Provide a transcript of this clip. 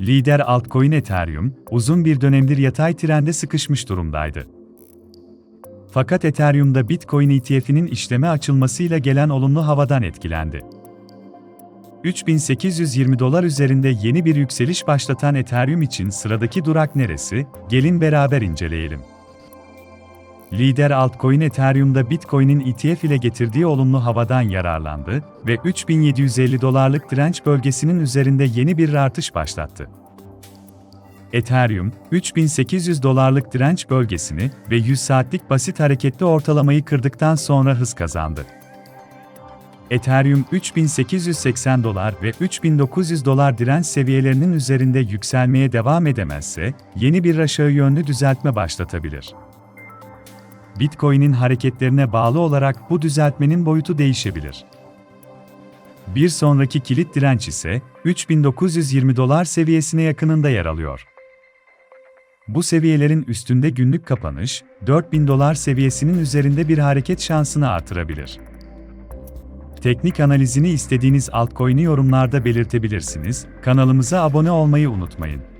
Lider altcoin Ethereum, uzun bir dönemdir yatay trende sıkışmış durumdaydı. Fakat Ethereum'da Bitcoin ETF'inin işleme açılmasıyla gelen olumlu havadan etkilendi. 3820 dolar üzerinde yeni bir yükseliş başlatan Ethereum için sıradaki durak neresi? Gelin beraber inceleyelim. Lider altcoin Ethereum'da Bitcoin'in ETF ile getirdiği olumlu havadan yararlandı ve 3750 dolarlık direnç bölgesinin üzerinde yeni bir artış başlattı. Ethereum, 3800 dolarlık direnç bölgesini ve 100 saatlik basit hareketli ortalamayı kırdıktan sonra hız kazandı. Ethereum 3880 dolar ve 3900 dolar direnç seviyelerinin üzerinde yükselmeye devam edemezse, yeni bir aşağı yönlü düzeltme başlatabilir. Bitcoin'in hareketlerine bağlı olarak bu düzeltmenin boyutu değişebilir. Bir sonraki kilit direnç ise 3920 dolar seviyesine yakınında yer alıyor. Bu seviyelerin üstünde günlük kapanış, 4000 dolar seviyesinin üzerinde bir hareket şansını artırabilir. Teknik analizini istediğiniz altcoin'i yorumlarda belirtebilirsiniz. Kanalımıza abone olmayı unutmayın.